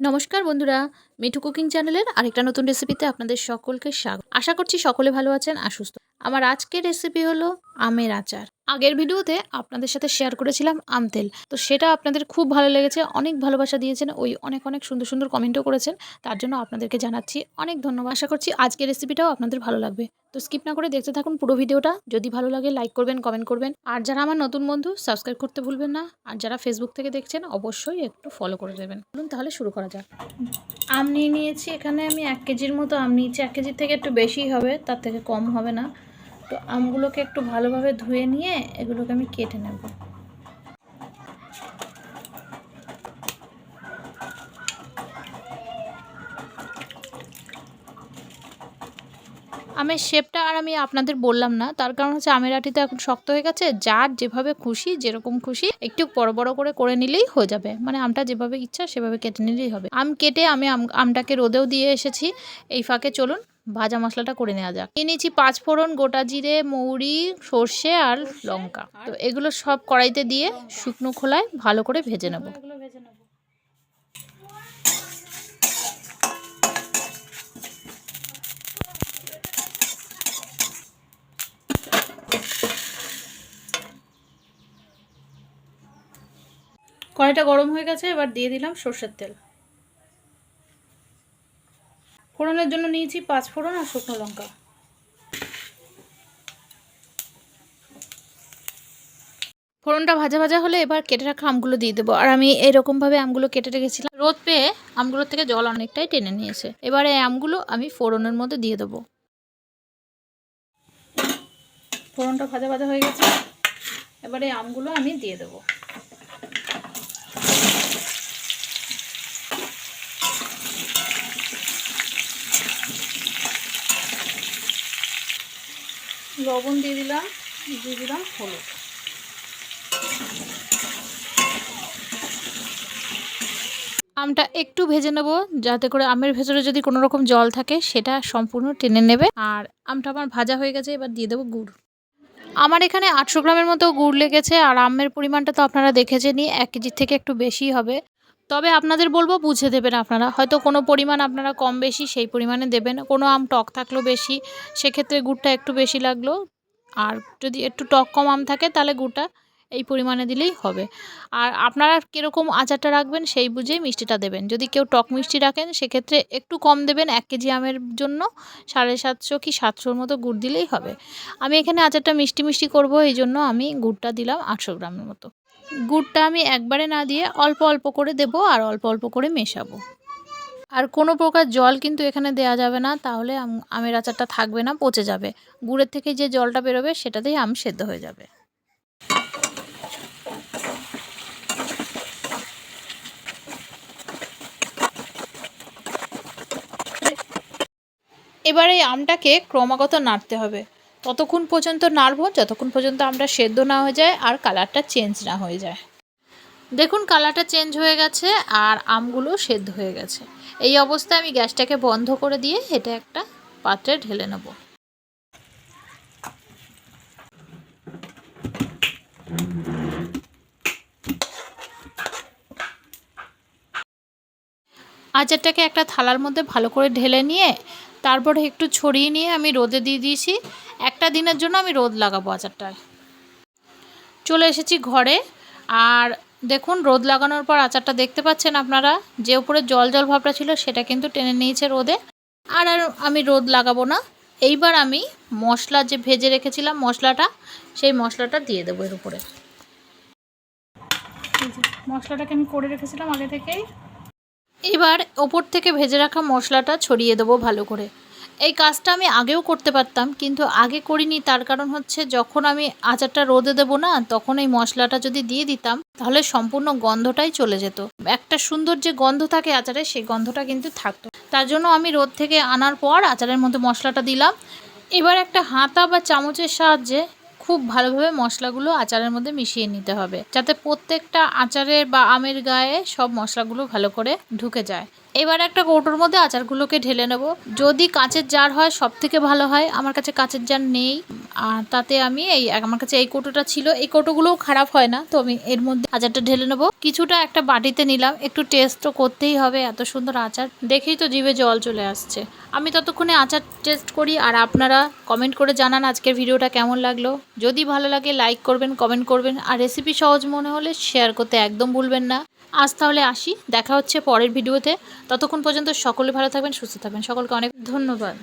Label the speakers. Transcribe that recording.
Speaker 1: নমস্কার বন্ধুরা, মিঠু কুকিং চ্যানেলের আরেকটা নতুন রেসিপিতে আপনাদের সকলকে স্বাগত। আশা করছি সকলে ভালো আছেন আর সুস্থ। আমার আজকের রেসিপি হলো আমের আচার। আগের ভিডিওতে আপনাদের সাথে শেয়ার করেছিলাম আম তেল। তো সেটা আপনাদের খুব ভালো লেগেছে, অনেক ভালোবাসা দিয়েছেন, ওই অনেক অনেক সুন্দর সুন্দর কমেন্টও করেছেন। তার জন্য আপনাদেরকে জানাচ্ছি অনেক ধন্যবাদ। আশা করছি আজকের রেসিপিটাও আপনাদের ভালো লাগবে। তো স্কিপ না করে দেখতে থাকুন পুরো ভিডিওটা। যদি ভালো লাগে লাইক করবেন কমেন্ট করবেন। আর যারা আমার নতুন বন্ধু সাবস্ক্রাইব করতে ভুলবেন না। আর যারা ফেসবুক থেকে দেখছেন, অবশ্যই একটু ফলো করে দেবেন। বলুন তাহলে শুরু করা যাক। আম নিয়ে নিয়েছি এখানে আমি এক কেজির মতো আম নিয়েছি। এক কেজির থেকে একটু বেশি হবে, তার থেকে কম হবে না। তো আমগুলোকে একটু ভালোভাবে ধুয়ে নিয়ে এগুলোকে আমি কেটে নেব। আমের শেপটা আর আমি আপনাদের বললাম না, তার কারণ হচ্ছে আমের আটি তো এখন শক্ত হয়ে গেছে, যার যেভাবে খুশি, যেরকম খুশি একটু বড় বড় করে করে নিলেই হয়ে যাবে। মানে আমটা যেভাবে ইচ্ছা সেভাবে কেটে নিলেই হবে। আম কেটে আমি আম- আমটাকে রোদেও দিয়ে এসেছি। এই ফাঁকে চলুন ভাজা মশলাটা করে নেওয়া যাক। নিয়ে নিয়েছি পাঁচফোড়ন গোটা জিরে মৌরি সর্ষে আর লঙ্কা। তো এগুলো সব কড়াইতে দিয়ে শুকনো খোলায় ভালো করে ভেজে নেব। কড়াইটা গরম হয়ে গেছে এবার দিয়ে দিলাম সর্ষের তেল। ফোড়নের জন্য নিয়েছি পাঁচ ফোড়ন আর শুকনো লঙ্কা। ফোড়নটা ভাজা ভাজা হলে এবার কেটে রাখা আমগুলো দিয়ে দেবো। আর আমি এরকমভাবে আমগুলো কেটে রেখেছিলাম। রোদ পেয়ে আমগুলোর থেকে জল অনেকটাই টেনে নিয়েছে। এবারে এই আমগুলো আমি ফোড়নের মধ্যে দিয়ে দেবো। ফোড়নটা ভাজা ভাজা হয়ে গেছে। এবারে আমগুলো আমি দিয়ে দেবো। লবণ দিয়ে দিলাম দিয়ে দিলাম হলুদ। আমটা একটু ভেজে নেব, যাতে করে আমের ভেতরে যদি কোনো রকম জল থাকে, সেটা সম্পূর্ণ টেনে নেবে। আর আমটা আমার ভাজা হয়ে গেছে, এবার দিয়ে দেবো গুড়। আমার এখানে আটশো গ্রামের মতো গুড় লেগেছে, আর আমের পরিমাণটা তো আপনারা দেখেছেনই, এক কেজির থেকে একটু বেশি হবে। তবে আপনাদের বলব বুঝে দেবেন আপনারা। হয়তো কোনো পরিমাণ আপনারা কম বেশি সেই পরিমাণে দেবেন। কোনো আম টক থাকল বেশি, সেক্ষেত্রে গুড়টা একটু বেশি লাগল। আর যদি একটু টক কম আম থাকে, তাহলে গুড়টা এই পরিমাণে দিলেই হবে। আর আপনারা কীরকম আচারটা রাখবেন সেই বুঝেই মিষ্টিটা দেবেন। যদি কেউ টক মিষ্টি রাখেন, সেক্ষেত্রে একটু কম দেবেন, এক কেজি আমের জন্য সাড়ে সাতশো কি সাতশোর মতো গুড় দিলেই হবে। আমি এখানে আচারটা মিষ্টি মিষ্টি করব এই জন্য আমি গুড়টা দিলাম আটশো গ্রামের মতো। গুড়টা আমি একবারে না দিয়ে অল্প অল্প করে দেব আর অল্প অল্প করে মেশাবো। আর কোনো প্রকার জল কিন্তু এখানে দেওয়া যাবে না, তাহলে আম- আমের আচারটা থাকবে না, পচে যাবে। গুড়ের থেকে যে জলটা বেরোবে সেটাতেই আম সেদ্ধ হয়ে যাবে। এবার এই আমটাকে ক্রমাগত নাড়তে হবে। ততক্ষণ পর্যন্ত নাড়ব, যতক্ষণ পর্যন্ত আমরা সেদ্ধ না হয়ে যায় আর কালারটা চেঞ্জ না হয়ে যায়। দেখুন, কালারটা চেঞ্জ হয়ে গেছে আর আমগুলো সেদ্ধ হয়ে গেছে। এই অবস্থায় আমি গ্যাসটাকে বন্ধ করে দিয়ে এটা একটা পাত্রে ঢেলে নেব। আচারটাকে একটা থালার মধ্যে ভালো করে ঢেলে নিয়ে তারপরে একটু ছড়িয়ে নিয়ে আমি রোদে দিয়ে দিয়েছি। একটা দিনের জন্য আমি রোদ লাগাবো আচারটায়। চলে এসেছি ঘরে। আর দেখুন, রোদ লাগানোর পর আচারটা দেখতে পাচ্ছেন আপনারা? যে উপরে জল জল ভাবটা ছিল, সেটা কিন্তু টেনে নিয়েছে রোদে। আর আর আমি রোদ লাগাবো না। এইবার আমি মশলা যে ভেজে রেখেছিলাম মশলাটা, সেই মশলাটা দিয়ে দেবো এর উপরে। মশলাটাকে আমি করে রেখেছিলাম আগে থেকেই। এবার ওপর থেকে ভেজে রাখা মশলাটা ছড়িয়ে দেবো ভালো করে। এই কাজটা আমি আগেও করতে পারতাম, কিন্তু আগে করিনি, তার কারণ হচ্ছে যখন আমি আচারটা রোদে দেবো না, তখন এই মশলাটা যদি দিয়ে দিতাম, তাহলে সম্পূর্ণ গন্ধটাই চলে যেত। একটা সুন্দর যে গন্ধ থাকে আচারে, সেই গন্ধটা কিন্তু থাকতো। তার জন্য আমি রোদ থেকে আনার পর আচারের মধ্যে মশলাটা দিলাম। এবার একটা হাতা বা চামচের সাহায্যে খুব ভালোভাবে মশলাগুলো আচারের মধ্যে মিশিয়ে নিতে হবে। যাতে প্রত্যেকটা আচারের বা আমের গায়ে সব মশলাগুলো ভালো করে ঢুকে যায়। এবার একটা কৌটোর মধ্যে আচারগুলোকে ঢেলে নেব। যদি কাঁচের জার হয় সব থেকে ভালো হয়। আমার কাছে কাঁচের জার নেই। আর তাতে আমি এই, আমার কাছে এই কৌটোটা ছিল। এই কৌটোগুলোও খারাপ হয় না, তো আমি এর মধ্যে আচারটা ঢেলে নেব। কিছুটা একটা বাটিতে নিলাম। একটু টেস্ট তো করতেই হবে, এত সুন্দর আচার। দেখেই তো জিভে জল চলে আসছে। আমি ততক্ষণে আচার টেস্ট করি। আর আপনারা কমেন্ট করে জানান আজকের ভিডিওটা কেমন লাগল। যদি ভালো লাগে লাইক করবেন কমেন্ট করবেন। আর রেসিপি সহজ মনে হলে শেয়ার করতে একদম ভুলবেন না। আজ তাহলে আসি। দেখা হচ্ছে পরের ভিডিওতে। ততক্ষণ পর্যন্ত সকলে ভালো থাকবেন সুস্থ থাকবেন। সকলকে অনেক ধন্যবাদ।